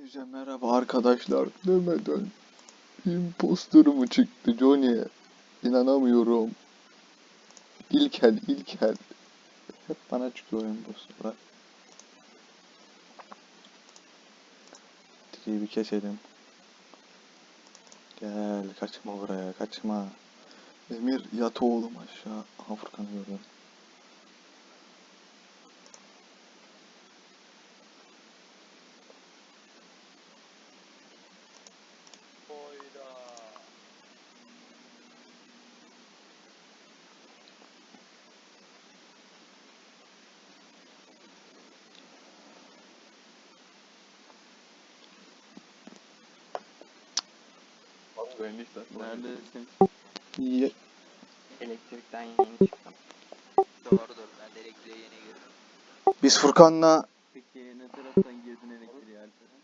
Hepinize merhaba arkadaşlar demeden imposter mı çıktı Johnny? İnanamıyorum. İlkel ilkel. Hep bana çıkıyor imposterlar. Triyi bir keselim. Gel kaçma buraya kaçma. Emir yat oğlum aşağı. Aha Furkan'ı gördüm. Neredesin? Ye- Elektrikten yeni çıktım. Doğrudur ben de elektriğe yeni girdim. Biz Furkan'la Peki ne taraftan girdin elektriğe Alperen?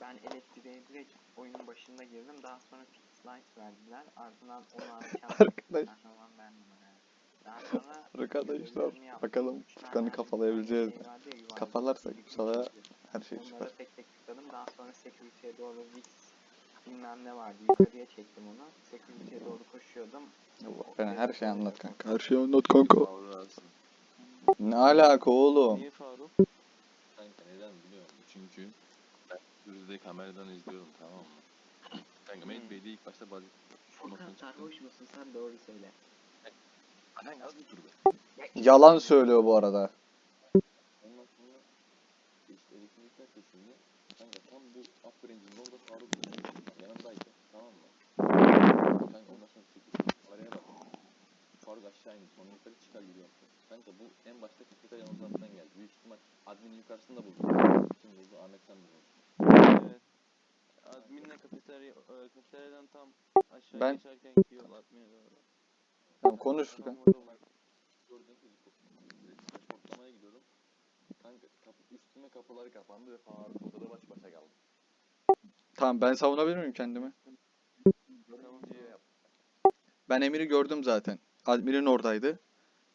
Ben elektriğe direkt oyunun başında girdim. Daha sonra fix light verdiler. Ardından onu açan Arkadaş. kahraman bendim. yani. Daha sonra Arkadaşlar görevlerimi yaptım. bakalım Üç tane Furkan'ı kafalayabileceğiz mi? şey vardı ya, yuvarlak Kafalarsak bir bu şey. her şey çıkar. Onları tek tek tıkladım. Daha sonra security'ye doğru Vix bilmem ne vardı. Yukarıya çektim onu. Security'ye doğru koşuyordum. Ben her şeyi anlat kanka. Her şeyi anlat kanka. Ne alaka oğlum? Niye Faruk? Kanka neden biliyor musun? Çünkü ben Sürüzde kameradan izliyorum tamam mı? Kanka Hmm. Mehmet Bey'de ilk başta bazı Furkan sarhoş musun? Sen doğru söyle. Kanka az bir dur be. Yalan söylüyor bu arada. Ondan sonra işte elektrikler kesildi. Kanka tam bu upper orada Faruk yanımdaydı tamam mı? Kanka ondan sonra çekip araya bak. İndi sonra yukarı çıkar gibi yaptı. Kanka bu en başta kafeterya yanımdan geldi. Büyük ihtimal adminin yukarısında buldu. Kim buldu? Ahmet sen buldun. Evet. Adminle kafeterya, e, kafeteryadan tam aşağı Ben- geçerken yol atmaya doğru. Tamam konuş Tam Furkan. Gördüm reportlamaya gidiyorum. Kanka kapı, üstüme kapıları kapandı ve Faruk odada baş başa kaldı. Tamam ben savunabilir miyim kendimi? Tamam. Ben Emir'i gördüm zaten. Admir'in oradaydı.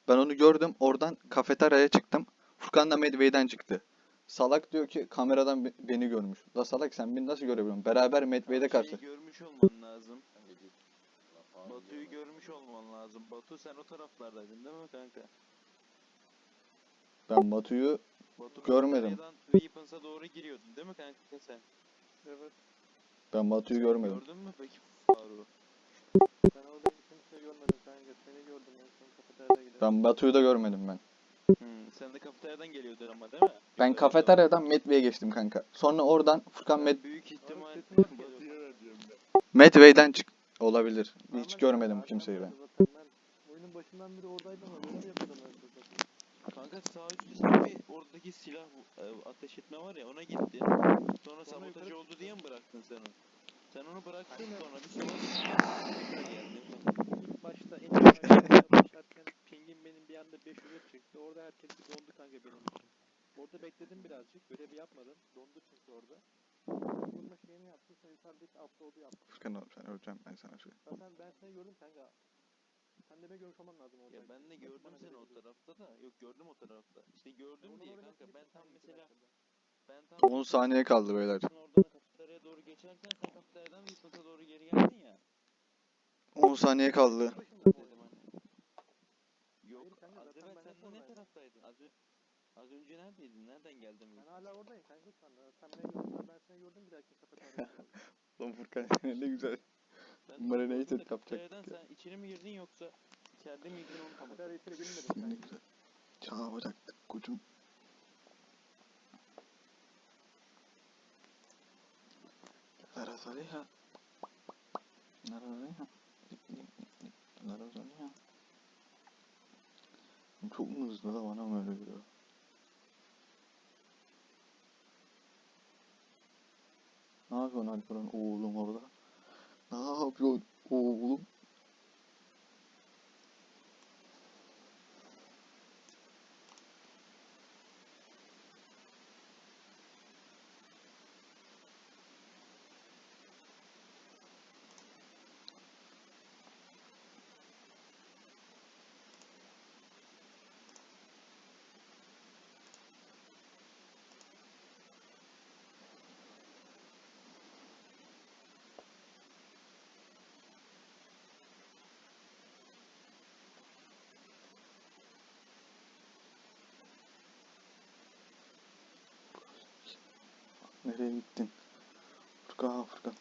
Ben onu gördüm. Oradan kafeteryaya çıktım. Furkan da Medway'den çıktı. Salak diyor ki kameradan be- beni görmüş. La salak sen beni nasıl görebiliyorsun? Beraber Medway'de karşı. Şeyi görmüş olman lazım. Batu'yu görmüş olman lazım. Batu sen o taraflardaydın değil mi kanka? Ben Batu'yu Batu Görmedim. kafeteryadan Weapons'a doğru giriyordun değil mi kanka sen? Evet. ben Batu'yu görmedim. Gördün mü peki Faruk'u? Ben orada kimse görmedim kanka. Seni gördüm en son kafeteryada giderken. Ben Batu'yu da görmedim ben. Hmm, sen de kafeteryadan geliyordun ama değil mi? Ben kafeteryadan Medway'e geçtim kanka. Sonra oradan Furkan. Med Büyük ihtimal sesini nasıl geliyor? Medway'den çık olabilir. Hiç görmedim kimseyi ben. Ben oyunun başından beri oradaydım ama görev yapıyordum ben zaten. Kanka sağ üstte bir oradaki silah e, ateş etme var ya ona gitti. Sonra sabotaj yukarı oldu diye mi bıraktın sen onu? Sen onu bıraktın sonra bir tekrar geldin. İlk başta en başlarken pingin benim bir anda 500'e çıktı. Orada herkes bir dondu kanka benim için. Orada bekledim birazcık. Görevi yapmadım. Dondu çünkü orada. Bununla şeyini yaptım. Sonra yukarıdaki upload'u yaptım. Furkan oğlum sen öleceğim ben sana söyleyeyim. Zaten ben seni gördüm kanka. Sen de beni görmüş olman lazım orada. Ya ben de gördüm seni o tarafta da. Yok gördüm o tarafta. İşte gördüm diye kanka ben tam mesela ben tam 10 saniye kaldı beyler. Doğru geçerken kafeteryadan Weapons'a doğru geri geldin ya. 10 saniye kaldı. Yok az evvel ben sen ne taraftaydın? Az, az önce neredeydin? Nereden geldin? Ben hala oradayım kanka şu anda. Sen beni gördün. Ben seni gördüm bir dakika kafeteryada. Lan Furkan ne güzel. Ben Marinated gördüm de yapacaktık kafeteryadan ya. Sen içeri mi girdin yoksa içeride miydin onu tam Kafeteryaya içeri girmedim Ne güzel. Çağıracaktık koçum. Saliha. Lara Saliha. Çok mu hızlı da bana mı öyle geliyor? Ne yapıyorsun Alperen oğlum orada? Ne yapıyorsun oğlum? Nereye gittin? Furkan Furkan.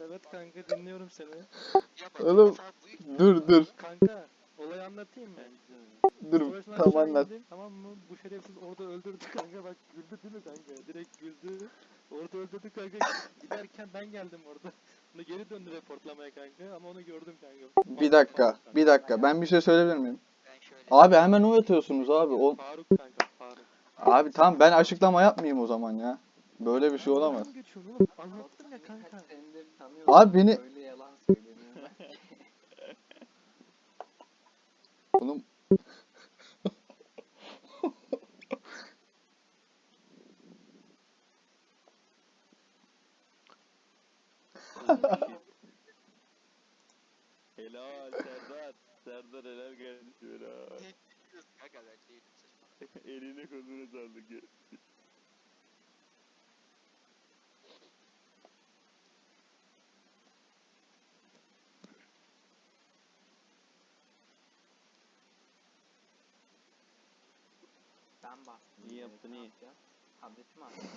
Evet kanka dinliyorum seni. Oğlum dur dur Kanka olayı anlatayım mı? dur Sonrasında tam anlat. indim, Tamam mı? Bu şerefsiz orada öldürdü kanka bak güldü değil mi kanka? Direkt güldü. Orada öldürdü kanka. Giderken ben geldim orada. Bunu geri döndü kanka ama onu gördüm kanka. Bir dakika bir dakika ben bir şey söyleyebilir miyim? Ben şöyle Abi hemen uyatıyorsunuz abi. O Faruk kanka Faruk. abi tamam ben açıklama yapmayayım o zaman ya. Böyle bir şey olamaz. Anlattım ya kanka. Abi beni-. Oğlum Serdar. Serdar helal kardeşim helal. Kanka ben değilim saçma. Eline koluna sağlık ya. Ben bastım. İyi direkt, yaptın, ne iyi. yapacağız? Tableti mi attın?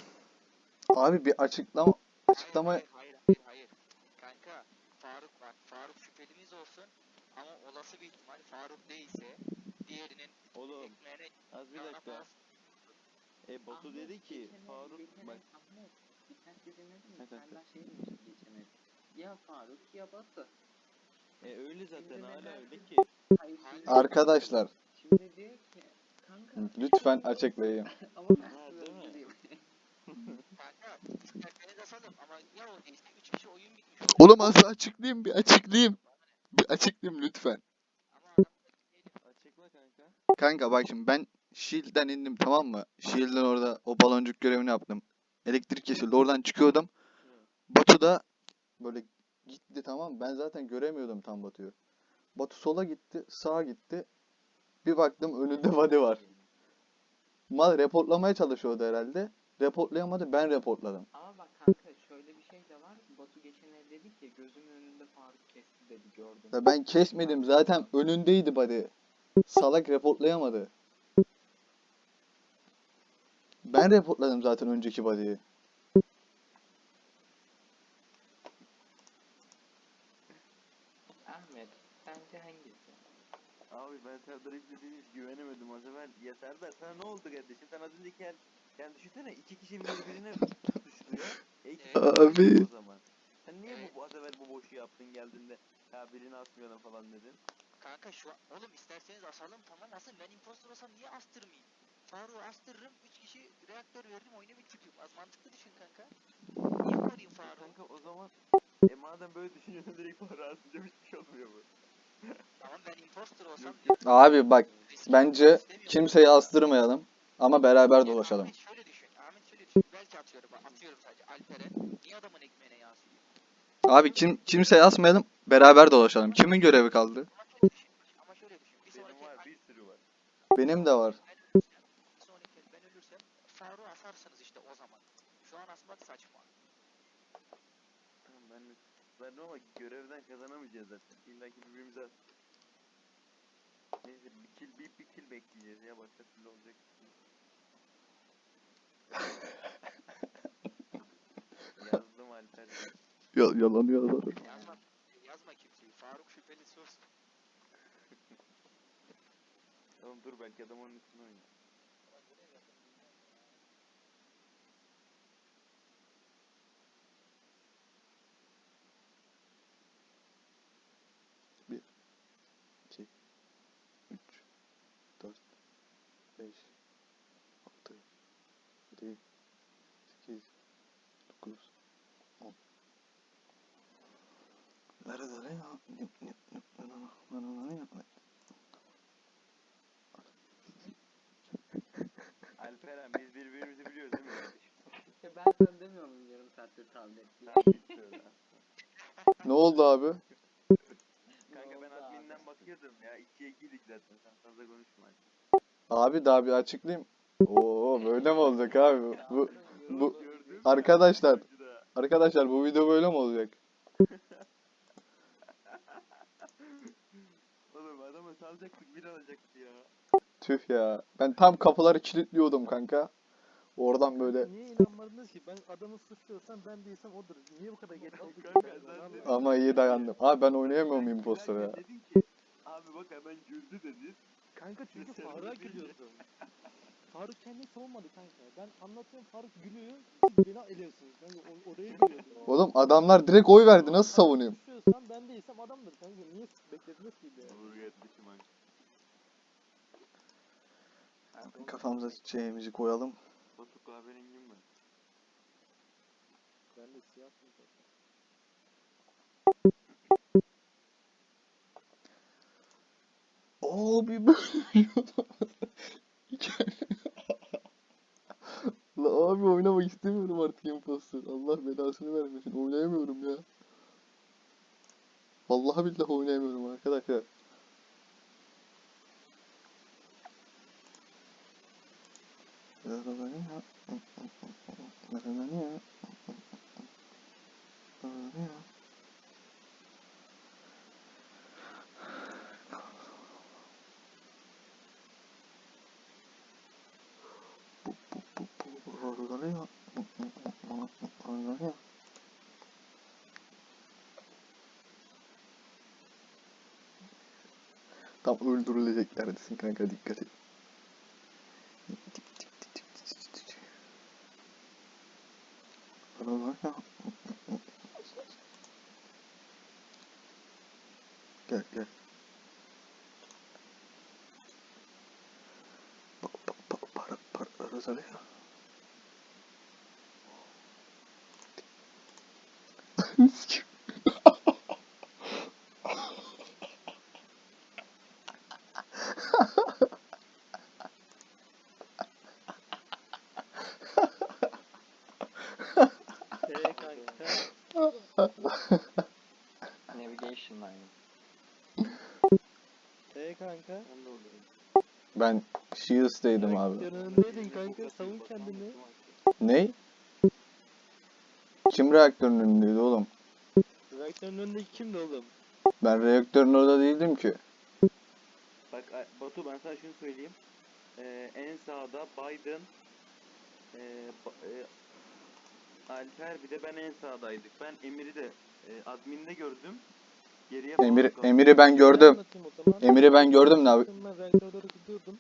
abi bir açıklama açıklama Hayır, hayır, hayır, hayır. Kanka, Faruk var. Faruk şüphelimiz olsun. Ama olası bir ihtimal Faruk değilse diğerinin Oğlum ekmeğine az bir dakika. bas. E Batu dedi ki Faruk bak Ahmet, birkaç mi? Senden şey demişti geçen el. Ya Faruk ya Batu. e öyle zaten Şimdi hala öyle ki. Hayır, arkadaşlar şimdi diyor ki kanka lütfen açıklayın. ama ben değil mi? Kanka, isterseniz asalım ama ya o değilse 3 kişi oyun bitmiş. Oğlum az açıklayayım bir açıklayayım. Bir açıklayayım lütfen. Açıkla kanka. Bak şimdi ben Shield'den indim tamam mı? Shield'den orada o baloncuk görevini yaptım. Elektrik kesildi. Oradan çıkıyordum. Batu da böyle gitti tamam? Ben zaten göremiyordum tam Batu'yu. Batu sola gitti, sağa gitti. Bir baktım önünde Vadi var. Mal reportlamaya çalışıyordu herhalde. Reportlayamadı, ben reportladım. Ama bak kanka şöyle bir şey de var. Batu geçen el dedi ki gözümün önünde Faruk kesti dedi gördüm. Ya ben kesmedim zaten önündeydi Vadi. Salak reportlayamadı. Ben reportladım zaten önceki Vadi'yi. Ahmet sence hangisi? Abi ben Serdar'a şey hiç güvenemedim o sefer. Ya Serdar sana ne oldu kardeşim? Sen az önceki el... Yani düşünsene iki kişi birbirine suçluyor. E iki Abi. o zaman. Sen niye bu, bu az evvel bu boşu yaptın geldiğinde ya birini asmayalım falan dedin. Kanka şu an, oğlum isterseniz asalım tamam asın. Ben impostor olsam niye astırmayayım? Faruk'u astırırım, 3 kişi reaktör veririm, oyunu bitiririm. Az mantıklı düşün kanka. Niye koruyayım Faruk'u? kanka o zaman e madem böyle düşünüyorsun direkt para asınca hiçbir şey olmuyor mu? Tamam ben impostor olsam... Abi bak bence kimseyi astırmayalım ama beraber dolaşalım. Ahmet şöyle düşün, Ahmet şöyle düşün. Belki atıyorum, atıyorum sadece Alperen. Niye adamın ekmeğine yağ sürüyor? Abi kim kimseyi asmayalım, beraber dolaşalım. Kimin görevi kaldı? Benim de var. ben ama görevden kazanamayacağız zaten. İlla ki birbirimize Neyse bir kill, bir, bir kill bekleyeceğiz ya başka türlü olacak. Yazdım Alper. Yalanı yazarım. Oğlum dur belki adam onun üstüne oynuyor. İki, üç, dört, beş, Alperen biz birbirimizi biliyoruz değil mi kardeşim? Ya ben sana demiyor muyum yarım saattir tablet diye? Sen git söyle. Ne oldu abi? Kanka ben adminden bakıyordum ya. 2'ye 2'ydik zaten. Sen fazla konuşma. Abi daha bir açıklayayım. Oo böyle mi olacak abi? Bu bu arkadaşlar arkadaşlar bu video böyle mi olacak? Oğlum adamı salacaktık bir alacaktı ya. Tüh ya. Ben tam kapıları kilitliyordum kanka. Oradan böyle Niye inanmadınız ki? Ben adamı suçluyorsam ben değilsem odur. Niye bu kadar geç? Kanka anlamadım. ama iyi dayandım. Abi ben oynayamıyor muyum imposter ya? Dedin ki abi bak hemen güldü dedin. Kanka çünkü Faruk'a gülüyordum. Faruk kendini savunmadı kanka. Ben anlatıyorum Faruk gülüyor. Siz beni eliyorsunuz. Ben o- oraya gülüyordum. Oğlum adamlar direkt oy verdi. Nasıl savunayım? Suçluyorsam ben değilsem adamdır kanka. Niye beklediniz ki? Olur kardeşim abi. Kafamıza şeyimizi koyalım. Batu kahverengin mi? Ben de siyahım zaten. Abi böyle bir La abi oynamak istemiyorum artık imposter. Allah belasını vermesin. Oynayamıyorum ya. Vallahi billahi oynayamıyorum arkadaşlar. Tam öldürülecekler desin kanka dikkat et. Kanka. Navigation line. Eee kanka. Ben Shields'taydım abi. Reaktörün önündeydin kanka. Savun kendini. Ney? Kim reaktörün önündeydi oğlum? Reaktörün önündeki kimdi oğlum? Ben reaktörün orada değildim ki. Bak Batu ben sana şunu söyleyeyim. Ee, en sağda Biden, Ba- ee, Alper bir de ben en sağdaydık. Ben Emir'i de ee, adminde gördüm. Geriye Emir. Emir'i ben Ben gördüm. Emir'i ben gördüm de abi. Ben reaktöre doğru gidiyordum.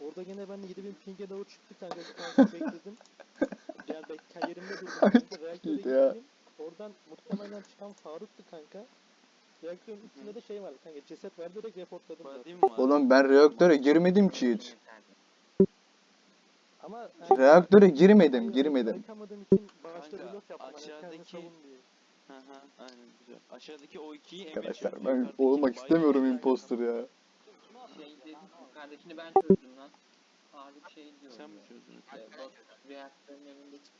Orada gene ben 7000 ping'e doğru çıktı kanka. Bir bekledim. Yani bek yerimde durdum. Reaktöre ya. gittim. Oradan muhtemelen çıkan Faruk'tu kanka. Reaktörün üstünde de şey vardı kanka. Ceset vardı direkt reportladım? Oğlum ben reaktöre girmedim ki hiç. Ama Reaktöre girmedim, girmedim. Bırakamadığım için bağışta Kanka, blok yaptım. hani kendini aşağıdaki-. Hı hı aynen güzel. Aşağıdaki o ikiyi Emir Arkadaşlar ben olmak istemiyorum imposter ya. Şey dedi, kardeşini ben çözdüm lan. Faruk şey diyordu. Sen mi çözdün? İşte bak reaktörün önündeki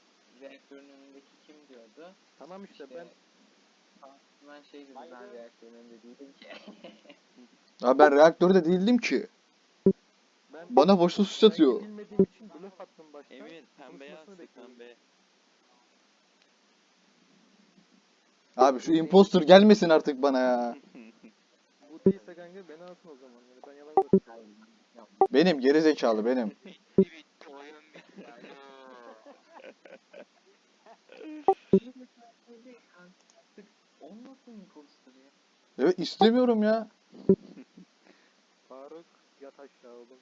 reaktörün önündeki kim diyordu? Tamam işte İşte ben ben şey dedim ben reaktörün önünde değilim ki. Abi ben reaktörde değildim ki. ben Bana boşuna suç atıyor. Ben bilmediğim için blok attım başta. Emir pembe Konuşmasını bekliyorum. pembe. Abi şu imposter gelmesin artık bana ya. Bu değilse kanka beni alsın o zaman. Yani ben yalan konuşuyorum. Benim geri zekalı benim. Evet istemiyorum ya. Faruk yat aşağı oğlum.